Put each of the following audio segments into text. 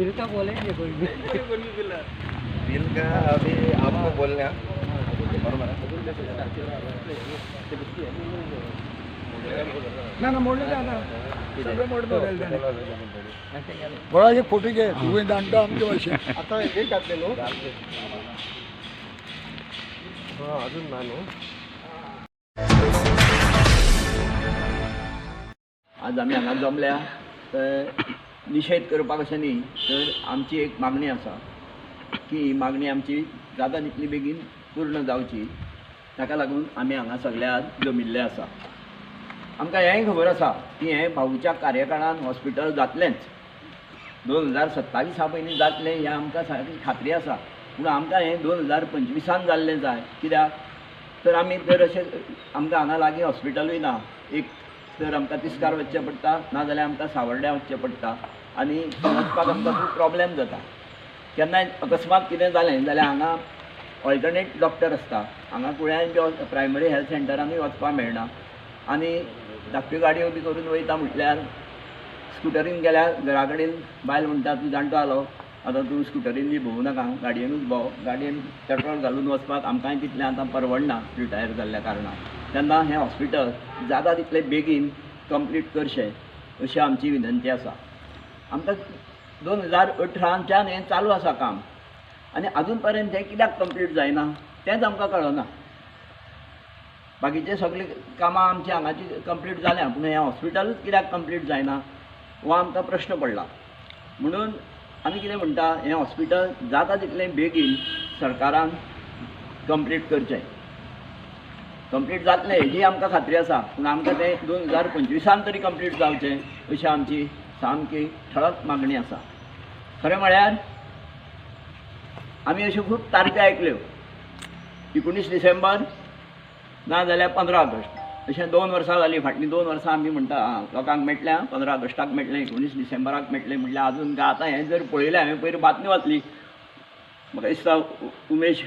Bill का बोलेंगे कोई? भी बिल का अभी आपको बोलना ना ना मोडले बदल बळाचे फोटो घे तुम्ही दांडा आमच्या भाषेत आता हे नो हा अजून नानो आज आमी हांगा जमल्या तर निशेध करपाक अशें न्ही तर आमची एक मागणी आसा की ही मागणी आमची जाता तितली बेगीन पूर्ण जावची ताका लागून आमी हांगा सगळ्याक जमिल्ले आसा आमकां हेंय खबर आसा की हें भाऊच्या कार्यकाळान हॉस्पिटल जातलेंच. दोन हजार सत्तावीसा पयलीं जातलें हें आमकां सारकी खात्री आसा पूण आमकां हें दोन हजार पंचवीसान जाल्लें जाय. कित्याक? तर आमी तर अशें आमकां हांगा लागीं हॉस्पिटलूय ना. एक तर आमकां तिस्कार वचचें पडटा नाजाल्यार आमकां सावर्ड्या वचचें पडटा. आनी वचपाक आमकां खूब प्रॉब्लेम जाता केन्नाय अकस्मात कितें जालें जाल्यार हांगा ऑल्टरनेट डॉक्टर आसता हांगा कुळ्यान बी प्रायमरी हेल्थ सेंटरानूय वचपाक मेळना आनी धाकट्यो गाडयो बी करून वयता म्हटल्यार स्कुटरीन गेल्यार घरा कडेन बायल म्हणटा तूं जाणटो जालो आतां तूं स्कुटरीन बी भोंवू नाका. गाडयेनूच भोंव गाडयेन पेट्रोल घालून वचपाक आमकांय तितलें आतां परवडना रिटायर जाल्ल्या कारणान. तेन्ना हें हॉस्पिटल जाता तितलें बेगीन कंप्लीट करचें अशी आमची विनंती आसा आमकां दोन हजार अठराच्यान हें चालू आसा काम. आनी आजून पर्यंत हें कित्याक कंप्लीट जायना तेंच आमकां कळना. बाकीचे सगळीं कामां आमची हांगाची कंप्लीट जाल्या पूण हें हॉस्पिटलूच कित्याक कंप्लीट जायना हो आमकां प्रश्न पडला. म्हणून आमी कितें म्हणटा हें हॉस्पिटल जाता तितलें बेगीन सरकारान कंप्लीट करचें कंप्लीट जातलें हेजी आमकां खात्री आसा पूण आमकां तें दोन हजार पंचवीसान तरी कंप्लीट जावचें अशी आमची सामकी ठळक मागणी आसा खरें म्हळ्यार आमी अश्यो खूब तारखो आयकल्यो एकुणीस डिसेंबर ना जाल्यार पंदरा ऑगस्ट. अशें दोन वर्सां जालीं फाटलीं. दोन वर्सां आमी म्हणटा आं, लोकांक मेळटलें पंदरा ऑगस्टाक मेळटलें एकुणीस डिसेंबराक मेळटलें म्हटल्यार आजून काय आतां हें जर पळयलें हांवें पयर बातमी वाचली. म्हाका दिसता उमेश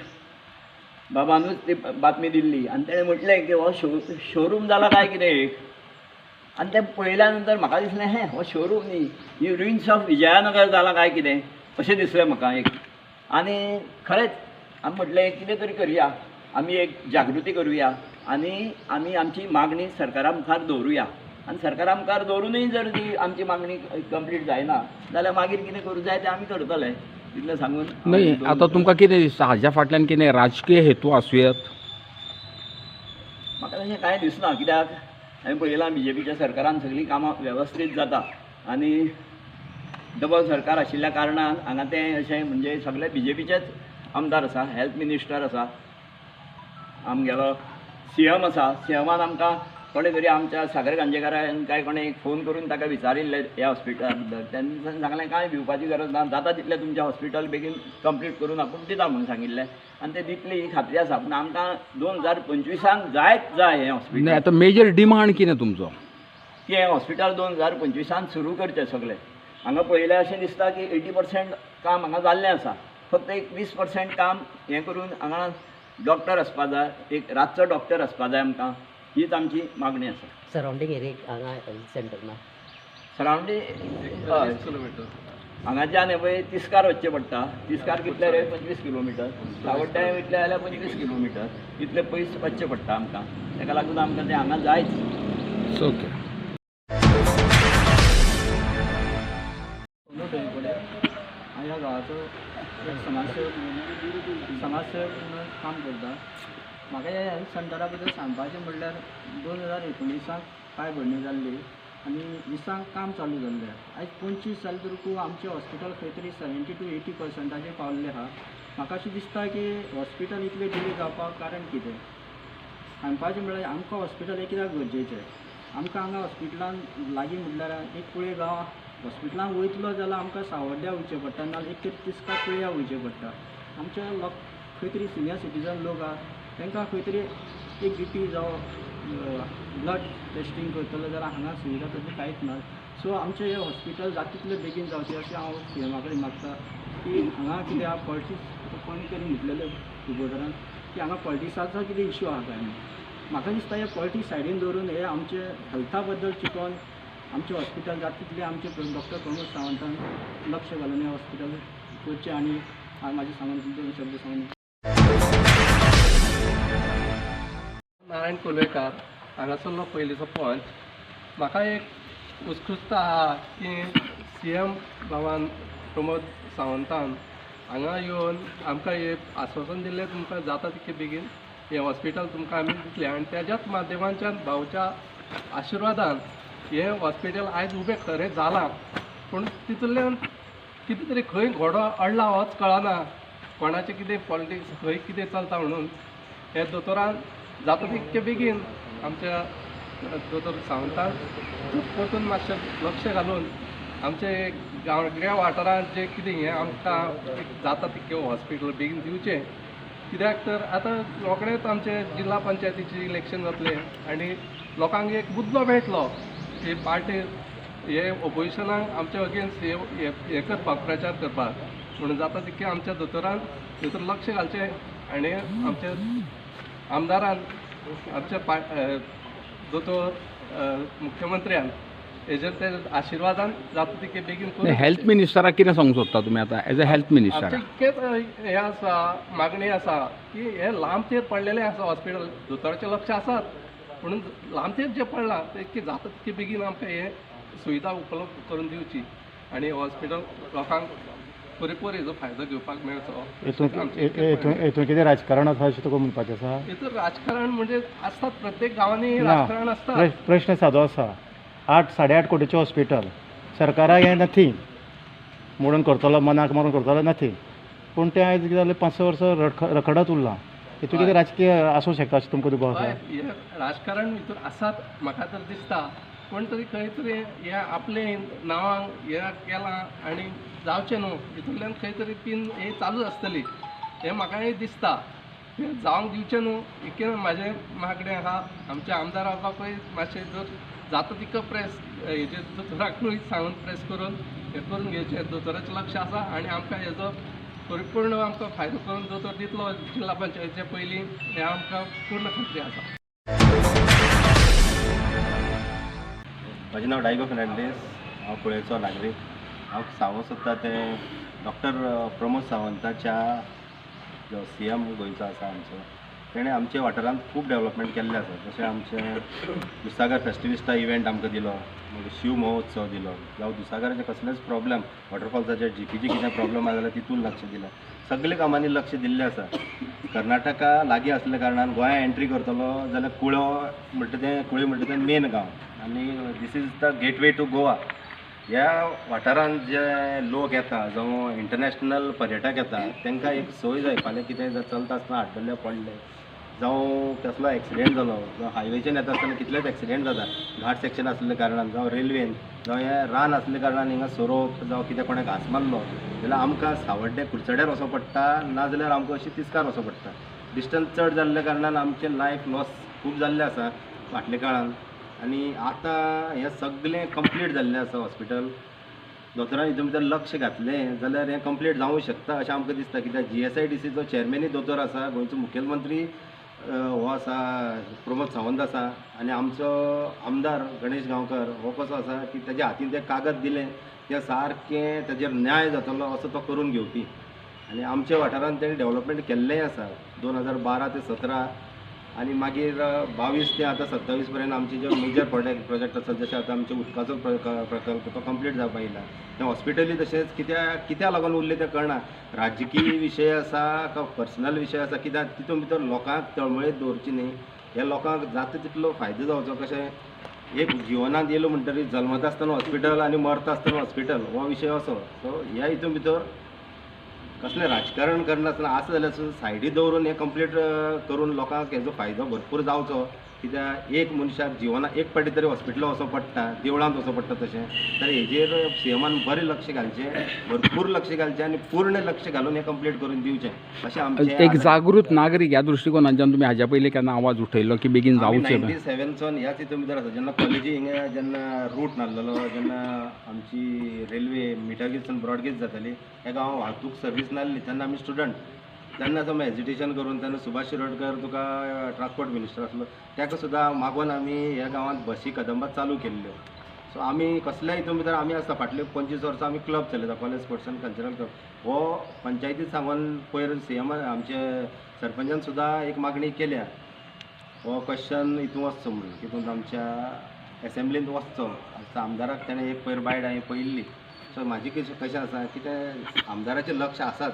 बाबानूच ती बातमी दिल्ली. आनी तेणें म्हटलें की हो शो शोरूम जाला काय कितें? एक आनी तें पळयल्या नंतर म्हाका दिसलें हें हो शोरूम न्ही ही रुइन्स ऑफ विजयानगर जाला काय कितें अशें दिसलें म्हाका एक. आनी खरेंच आमी म्हटलें कितें तरी करया. आमी एक जागृती करुया. आनी आमी आमची मागणी सरकारा मुखार दवरुया आनी सरकारा मुखार दवरूनय जर ती आमची मागणी कंप्लीट जायना जाल्यार मागीर कितें करूं जाय तें आमी करतले तितलें सांगून नाही आता तुमकां कितें दिसता? हाज्या फाटल्यान कितें? राजकीय हेतू आसूयात म्हाका तशें कांय दिसना कित्याक? हांवें पळयलां बी जे पीच्या सरकारान सगळीं कामां वेवस्थीत जाता. आनी डबल सरकार आशिल्ल्या कारणान हांगा तें अशें म्हणजे सगळे बी जे पीचेच आमदार आसा हेल्थ मिनिस्टर आसा. आमगेलो सी एम आसा. सी एमान आमकां कोणें तरी आमच्या सागर गांजेकारान काय कोणें एक फोन करून ताका विचारिल्लें ह्या हॉस्पिटला बद्दल तेन्ना सांगलें कांय भिवपाची गरज ना जाता तितलें तुमचें हॉस्पिटल बेगीन कंप्लीट करून आपूण दिता म्हणून सांगिल्लें आनी तें दितली ही खात्री आसा पूण आमकां दोन हजार पंचवीसाक जायच जाय हें हॉस्पिटल. आता मेजर डिमांड कितें तुमचो? की हें हॉस्पिटल दोन हजार पंचवीसांत सुरू करचें सगळें. हांगा पळयल्यार अशें दिसता की एटी पर्सेंट काम हांगा जाल्लें आसा फक्त एक वीस पर्सेंट काम हें करून हांगा डॉक्टर आसपा जाय एक रातचो डॉक्टर आसपा जाय आमकां हीच आमची मागणी आसा सराउंडिंग एरिया हांगा हेल्थ सेंटर ना सरावंडींग हांगाच्यान हें. पळय तिस्कार वचचें पडटा. तिस्कार कितले रे? पंचवीस किलोमिटर. सावड्ड्या वयतले जाल्यार पंचवीस किलोमिटर. इतले पयस वचचें पडटा आमकां. ताका लागून आमकां तें हांगा जायच. ओके ह्या गांवाचो समाजसेवक म्हणून समाजसेवक म्हणून काम करता. म्हाका ह्या हेल्थ सेंटरा बद्दल सांगपाचें म्हणल्यार दोन हजार एकुणिसाक पांय भरणी जाल्ली आनी दिसांक काम चालू जाल्लें आयज पंचवीस जाले तरी आमचें हॉस्पिटल खंय तरी सेवेंटी टू एटी पर्संटाचेर पावल्लें आहा म्हाका अशें दिसता की हॉस्पिटल इतलें डिले जावपाक कारण कितें? सांगपाचें म्हळ्यार आमकां हॉस्पिटल हें कित्याक गरजेचें आमकां हांगा हॉस्पिटलान लागीं म्हटल्यार एक कुळे गांव हॉस्पिटलान वयतलो जाल्यार आमकां सावड्ड्या वयचें पडटा नाजाल्यार एक तर तिस्का कुळ्या वयचें पडटा. आमच्या लोक खंय तरी सिनियर सिटीजन लोक आहा तांकां खंय तरी एक बी पी जावं ब्लड टेस्टींग करतलो जाल्यार हांगा सुविधा तशी कांयच ना. सो आमचें हें हॉस्पिटल जाता तितलें बेगीन जावचें अशें हांव सी एमा कडेन मागता की हांगा कितें आहा पॉलिटिक्स कोणी तरी म्हटलेलें रिपोर्टरान की हांगा पॉलिटिक्साचो कितें इश्यू आहा काय म्हणून म्हाका दिसता हे पॉलिटिक्स सायडीन दवरून हे आमचे हेल्था बद्दल चिंतून आमचें हॉस्पिटल जाता तितलें आमचे डॉक्टर प्रमोद सावंतान लक्ष घालून हें हॉस्पिटल करचें आनी हांव म्हाजे सांगून दोन शब्द सांगून नारायण कोलेकार हांगासरलो पयलींचो पंच म्हाका एक उत्कृश्ट आहा की सी एम भवन प्रमोद सावंतान हांगा येवन आमकां हे आश्वासन दिल्लें तुमकां जाता तितके बेगीन. हें हॉस्पिटल तुमकां आमी दितलें आनी तेज्याच माध्यमांच्यान भाऊच्या आशिर्वादान हें हॉस्पिटल आयज उबें खरें जालां पूण तितूंतल्यान कितें तरी खंय घोडो अडला होच कळना. कोणाचें कितें पॉलिटिक्स खंय कितें चलता म्हणून. हे दोतोरान जाता तितके बेगीन आमच्या दोतोर सावंतान परतून मातशें लक्ष घालून आमचे गांवगिऱ्या वाठारांत जें कितें हें आमकां जाता तितकें हॉस्पिटल बेगीन दिवचें. कित्याक तर आतां रोखडेंच आमचे जिल्ला पंचायतीचें इलेक्शन जातलें आनी लोकांक एक बुद्दो मेळटलो हे पार्टी हे ओपोजिशनाक आमच्या अगेन्स्ट हे हे- हे करपाक प्रचार करपाक. म्हणून जाता तितकें आमच्या दोतोरान भितर लक्ष घालचें आनी आमच्या आमदारान आमच्या पा दोतोर मुख्यमंत्र्यान हेजेर ते आशिर्वादान जाता तितके बेगीन हेल्थ मिनिस्टराक कितें सांगूंक सोदता तुमी आतां? एज अ हेल्थ मिनिस्टर इतकेंच हें आसा मागणी आसा की हे लांब तेर पडलेलें आसा हॉस्पिटल दोतोराचें लक्ष आसात म्हणून लांब तेर जें पडलां तें इतकें जाता तितके बेगीन आमकां हे सुविधा उपलब्ध करून दिवची. आनी हॉस्पिटल लोकांक पुरेपूर हेजो फायदो घेवपाक मेळचो हेतून हेतून हेतून कितें राजकारण आसा अशें तुका म्हणपाचें आसा हेतून राजकारण म्हणजे आसतात प्रत्येक गांवांनी राजकारण आसता प्र- प्रश्न सादो आसा आठ साडे आठ कोटीचें हॉस्पिटल सरकाराक हें नथींग म्हणून करतलो मनाक मारून करतलो नथींग पूण तें आयज कितें जालें पांच स वर्सां रख रखडत उरलां. हेतून कितें राजकीय आसूं शकता अशें तुमकां दुबाव आसा राजकारण भितर आसात म्हाका तर दिसता. पूण तरी खंय तरी हे आपले नांवांक हे केलां आनी जावचें न्हू हितूंतल्यान खंय तरी पीन हे चालूच आसतली हें म्हाकाय दिसता. हें जावंक दिवचें न्हू इतकें म्हाजें मागणें आहा आमच्या आमदार बापाकूय मातशें जर जाता तितको प्रेस हेजेर दोतोराकूय सांगून प्रेस करून हें करून घेवचें दोतोराचें लक्ष आसा आनी आमकां हेजो परिपूर्ण आमकां फायदो करून दोतोर दितलो जिल्ला पंचायतीचे पयलीं हें आमकां पूर्ण खात्री आसा म्हजें नांव डायगो फेर्नांडीस हांव कुळेचो नागरीक. हांव सांगूंक सोदता तें डॉक्टर प्रमोद सावंताच्या जो सी एम गोंयचो आसा आमचो तेणें आमच्या वाठारांत खूब डेवलपमेंट केल्लें आसा जशें आमचें दुसागर फेस्टिविस्टा इव्हेंट आमकां दिलो मागीर शिव महोत्सव दिलो. जावं दुसागराचे कसलेच प्रॉब्लेम वॉटरफॉल्साचे जी पी जी कितें प्रॉब्लेम आसा जाल्यार तितून लक्ष दिलें. सगळे कामांनी लक्ष दिल्लें आसा. कर्नाटका लागीं आसल्या कारणान गोंया एंट्री करतलो जाल्यार कुळो म्हणटा तें कुळी म्हणटा तें मेन गांव. आनी this is the gateway to Goa ह्या वाठारांत जे लोक येता जावं इंटरनॅशनल पर्यटक येता तांकां एक सोय जाय. फाल्यां कितें जर चलता आसतना आड्डले पडले जावं कसलो एक्सिडेंट जालो जावं हायवेच्यान येता आसतना कितलेच एक्सिडेंट जाता. घाट सेक्शन आसल्या कारणान जावं रेल्वेन जावं हें रान आसल्या कारणान हिंगा सोरोप जावं कितें कोणें घास मारलो जाल्यार आमकां सावड्डे कुडचड्यार वचो पडटा नाजाल्यार आमकां अशी तिस्कार वचो पडटा. डिस्टन्स चड जाल्ल्या कारणान आमचें लायफ लॉस खूब जाल्लें आसा फाटल्या काळान आनी आतां हें सगळें कंप्लीट जाल्लें आसा हॉस्पिटल दोतोरान हितून भितर लक्ष घातलें जाल्यार हें कंप्लीट जावूं शकता अशें आमकां दिसता कित्याक जी एस आय डी सीचो चॅरमॅनूय दोतोर आसा गोंयचो मुखेलमंत्री हो आसा प्रमोद सावंत आसा आनी आमचो आमदार गणेश गांवकर हो कसो आसा की तेज्या हातीन तें कागद दिलें तें सारकें ताजेर न्याय जातलो असो तो करून घेवपी आनी आमच्या वाठारांत तेणें डेवलपमेंट केल्लेंय आसा दोन हजार बारा ते सतरा आनी मागीर बावीस ते आतां सत्तावीस पर्यंत आमचे जे मेजर प्रोडक्ट प्रोजेक्ट आसा जशें आतां आमचे उदकाचो प्रकल्प तो कंप्लीट जावपाक येयला तें हॉस्पिटली तशेंच कित्या कित्या लागून उरलें तें कळना राजकीय विशय आसा काय पर्सनल विशय आसा कित्याक तितून भितर लोकांक तळमळीत दवरची न्ही. ह्या लोकांक जाता तितलो फायदो जावचो कशें? एक जिवनांत येयलो म्हणटरी जल्मता आसतना हॉस्पिटल आनी मरता आसतना हॉस्पिटल हो विशय असो. सो ह्या हितून भितर कसलें राजकारण करनासतना आसा जाल्यार सुद्दां सायडी दवरून हें कंप्लीट करून लोकांक हेजो फायदो भरपूर जावचो कित्याक एक मनशाक जिवनाक एक पाटी तरी हॉस्पिटलांत वचो पडटा देवळांत वचो पडटा तशें तर हेजेर सी एमान बरें लक्ष घालचें भरपूर लक्ष घालचें आनी पूर्ण लक्ष घालून हें कंप्लीट करून दिवचें. अशें आमचें एक जागृत नागरीक ह्या दृश्टिकोनाच्यान तुम्ही हाज्या पयलीं केन्ना आवाज उठयलो की बेगीन जावचें नायन्टी सेवेनसून ह्याच हितून भितर आसा जेन्ना कॉलेजी हिंगा जेन्ना रूट नासलेलो जेन्ना आमची रेल्वे मिठागीरसून ब्रॉडगेज जाताली ह्या गांवांत वाहतूक सर्वीस नासली तेन्ना आमी स्टुडंट तेन्ना जमा हेजिटेशन करून तेन्ना सुभाष शिरोडकर तुका ट्रान्सपोर्ट मिनिस्टर आसलो ताका सुद्दां मागून आमी ह्या गांवांत बसी कदंबा चालू केल्ल्यो सो आमी कसल्याय हितून भितर आमी आसता फाटले पंचवीस वर्सां आमी क्लब चलयता college sports and cultural club हो पंचायतीत सांगून पयर सी एम आमचे सरपंचान सुद्दां एक मागणी केल्या. हो क्वेश्चन हितून वचचो म्हणून तितून आमच्या एसेंब्लींत वचचो आतां आमदाराक ताणें एक पयर बायड हांवें पयल्ली सो म्हाजी कशें कशें आसा की तें आमदाराचें लक्ष आसाच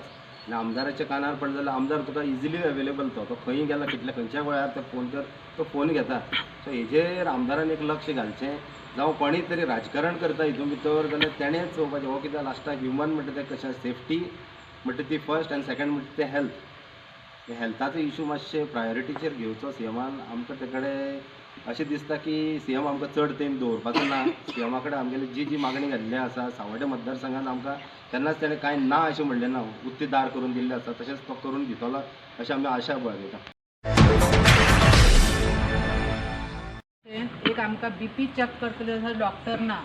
आनी आमदाराच्या कानार पडले जाल्यार आमदार तुका इजिली अवेलेबल तो. तो खंय गेला कितल्या खंयच्या वेळार ते फोन कर तो फोन घेता. सो हेजेर आमदारान एक लक्ष घालचें जावं कोणीय तरी राजकारण करता हितून भितर जाल्यार तेणेंच चोवपाचें हो कित्याक लास्टाक ह्युमन म्हणटा तें कशें सेफ्टी म्हणटा ती फर्स्ट आनी सेकंड म्हणटा तें हेल्थ हेल्थाचो इशू मातशे प्रायोरिटीचेर घेवचो सी एमान आमकां ते कडेन अशें दिसता की सी एम आमकां चड तेंप दवरपाचो ना सी एमा कडेन आमगेली जी जी मागणी घाल्ली आसा सावड्डे मतदारसंघान आमकां केन्नाच तेणें कांय ना अशें म्हणलें ना उक्ती दार करून दिल्लें आसा तशेंच तो करून दितलो अशें आमी आशा बाळगिता. एक आमकां बी पी चॅक करतले डॉक्टर ना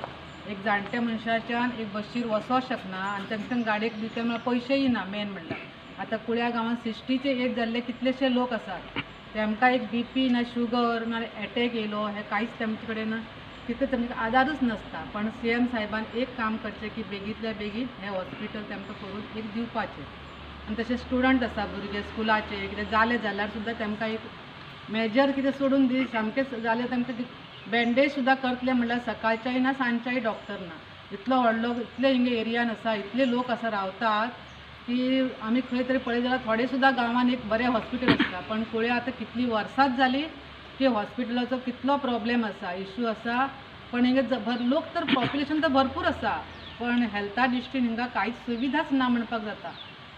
एक जाणट्या मनशाच्यान एक बशीर वचों शकना आनी तांकां गाडयेक दिता म्हळ्यार पयशेय ना मेन म्हणल्यार. आतां कुळ्या गांवांत सिश्टीचे एक जाल्ले कितलेशे लोक आसात तेमकां एक बी पी ना शुगर ना एटॅक येयलो हे कांयच तेमचे कडेन तितले तेमकां आदारूच नासता. पण सी एम साहेबान एक काम करचें की बेगींतल्या बेगीन हें हॉस्पिटल तेमकां करून एक दिवपाचें. आनी तशें स्टुडंट आसा भुरगे स्कुलाचे कितें जालें जाल्यार सुद्दां तेमकां एक मेजर कितें सोडून दी सामकेंच जालें तेमकां बँडेज सुद्दां करतले म्हणल्यार सकाळच्याय ना सांजच्याय डॉक्टर ना. इतलो व्हडलो इतले हिंगे एरियान आसा इतले लोक आसा रावतात. की आमी खंय तरी पळय जाल्यार थोडे सुद्दां गांवांत एक बरें हॉस्पिटल आसता पण पळया आतां कितलीं वर्सांच जालीं की हॉस्पिटलाचो कितलो प्रॉब्लेम आसा इश्यू आसा पण हिंगे भर लोक तर पॉप्युलेशन तर भरपूर आसा पण हेल्था दृश्टीन हिंगा कांयच सुविधाच ना म्हणपाक जाता.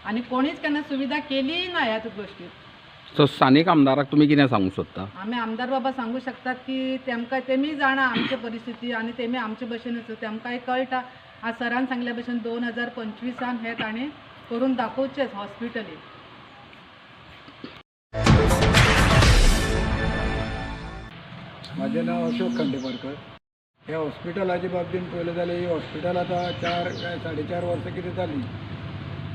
आनी कोणीच केन्ना सुविधा केली ना ह्या गोश्टीत सो स्थानीक आमदाराक तुमी कितें सांगूंक सोदता आमी आमदार बाबा सांगू शकतात की तेमकां तेमी जाणा आमची परिस्थिती आनी तेमी आमचे भशेनच तेमकांय कळटा. आज सरान सांगल्या भशेन दोन हजार पंचवीसान हे ताणें करून दाखवचेच हॉस्पिटली माझे नाव अशोक खंडेपरकर ह्या हॉस्पिटलाच्या बाबतीत पळयलें जाल्यार ही हॉस्पिटल आतां चार काय साडे वर्सां कितें जाली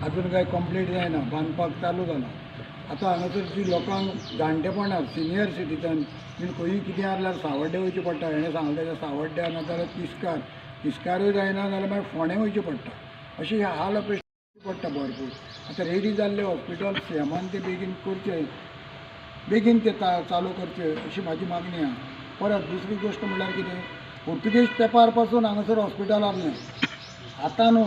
अजून काय कंप्लीट जायना बांदपाक चालू जालां आतां हांगासरची लोकांक जाणटेपणाक सिनियर सिटीजन बीन खंयी कितें आसल्यार सावड्डे वयचें पडटा हेणें सांगलें तशें सावड्ड्या नाजाल्यार तिस्कार. तिस्कारूय जायना जाल्यार मागीर फोंडें वयचें पडटा अशें हाल अपेक्षा पडटा भरपूर. आतां रेडी जाल्ले हॉस्पिटल हो, सेमान ते बेगीन करचें. बेगीन ते ता चालू करचे अशी म्हाजी मागणी आहा. परत दुसरी गोश्ट म्हणल्यार कितें? पोर्तुगेज तेंपारपासून हांगासर हॉस्पिटल आसलें आतां न्हू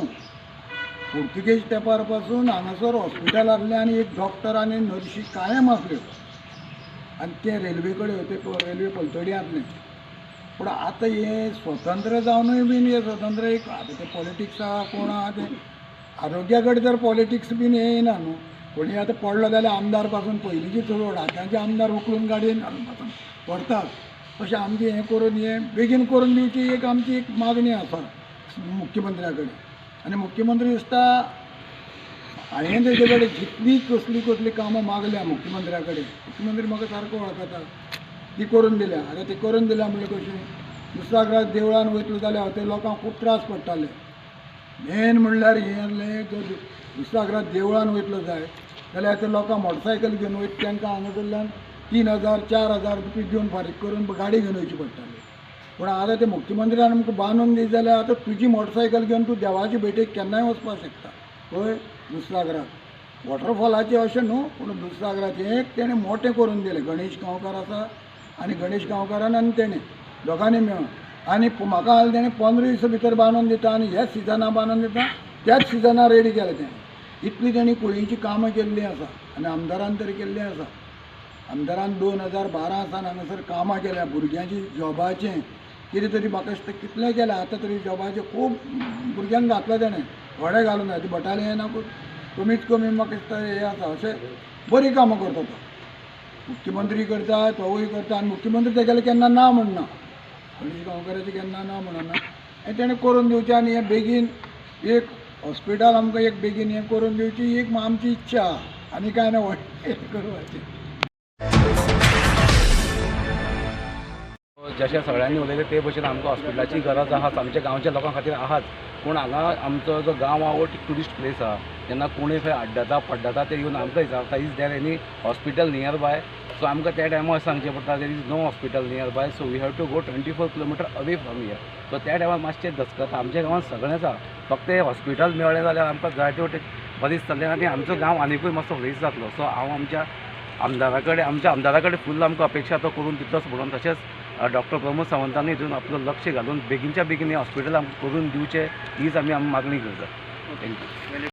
पोर्तुगेज तेंपारपासून हांगासर हॉस्पिटल आसलें आनी एक डॉक्टर आनी नर्शी कायम आसल्यो आनी ते रेल्वे कडेन ते रेल्वे पलतडी आसलें पूण आतां हे स्वतंत्र जावनूय बीन हे स्वतंत्र एक आतां ते पॉलिटिक्सा कोण आहा ते आरोग्या कडेन पॉलिटिक्स बीन हे येना न्हू कोणी आतां पडलो जाल्यार आमदारपासून पयलींची चड आतांचे आमदार उखलून गाडयेन घालून पासून व्हरतात अशें आमचें हें करून हें बेगीन करून दिवची एक आमची एक मागणी आसा मुख्यमंत्र्या कडेन आनी मुख्यमंत्री दिसता हांवें तेजे कडेन जितली कसली कसली कामां मागल्या मुख्यमंत्र्या कडेन मुख्यमंत्री म्हाका सारको वळखता ती करून दिल्या. आतां ती करून दिल्या म्हणजे कशें दुसऱ्या देवळान वयतलो जाल्यार ते लोकांक खूब त्रास पडटाले. मेन म्हणल्यार हें आसलें जर दुसऱ्या देवळान वयतलो जाय. जाल्यार ते लोकांक मोटरसायकल घेवन वयता तांकां हांगासरल्यान तीन हजार चार हजार रुपया दिवन फारीक करून गाडी घेवन वयची पडटाली. पूण आतां ते मुख्यमंत्र्यान आमकां बांदून दी जाल्यार आतां तुजी मोटरसायकल घेवन तूं देवाचे भेटेक केन्नाय वचपाक शकता. पळय दुसरागराक वॉटरफॉलाचें अशें न्हू पूण दुसरागराचें एक तेणें मोटें करून दिलें. गणेश गांवकार आसा आनी गणेश गांवकारान आनी तेणें दोगांनी मेळून. आनी म्हाका जाल्यार तेणें पंदरा दिसां भितर बांदून दिता आनी ह्याच सिजना बांदून दिता त्याच सिजना रेडी केलें तेणें इतली तेणी कुळींची कामां केल्लीं आसा आनी आमदारान तरी केल्लीं आसा आमदारान दोन हजार बारा सावन हांगासर कामां केल्या भुरग्यांची जॉबाचें. कितें तरी म्हाका दिसता कितलें केलें आतां तरी जॉबाचें खूब भुरग्यांक घातलें तेणें थोडे घालून जाय बटालियनाकूच कमीत कमी म्हाका दिसता हें आसा अशें बरीं कामां करता तो मुख्यमंत्री करता तोवूय करता आनी मुख्यमंत्री तेगेले केन्ना ना म्हणना गणेश गांवकाराचें केन्ना ना म्हणना आनी तेणें करून दिवचें आनी हें बेगीन एक हॉस्पिटल आमकां एक बेगीन हें करून दिवची ही एक आमची इच्छा. आहा. आनी कांय ना व्हड करपाचें जशें सगळ्यांनी उलयलें ते भशेन आमकां हॉस्पिटलाची गरज आहा आमच्या गांवच्या लोकां खातीर आहाच पूण हांगा आमचो जो गांव आहा हो ट्युरिस्ट प्लेस आहा. जेन्ना कोणूय खंय आड्डता पड्डता ते येवन आमकां विचारता is there any hospital nearby so आमकां त्या टायमार सांगचें पडटा there is no hospital nearby so we have to go twenty four kilometre away from here so त्या टायमार मातशें दसकता आमच्या गांवांत सगळें आसा फक्त हें हॉस्पिटल मेळ्ळें जाल्यार आमकां जायते वटेन बरें दिसतलें आनी आमचो गांव आनिकूय मातसो फ्रेश जातलो. सो हांव आमच्या आमदारा कडेन आमच्या आमदारा कडेन फुल्ल आमकां अपेक्षा तो करून दितलोच म्हणून तशेंच डॉक्टर प्रमोद सावंतांनी हितून आपलं लक्ष घालून बेगीनच्या बेगीन हें हॉस्पिटल आमकां करून दिवचें हीच आमी आमी मागणी करतात थँक्यू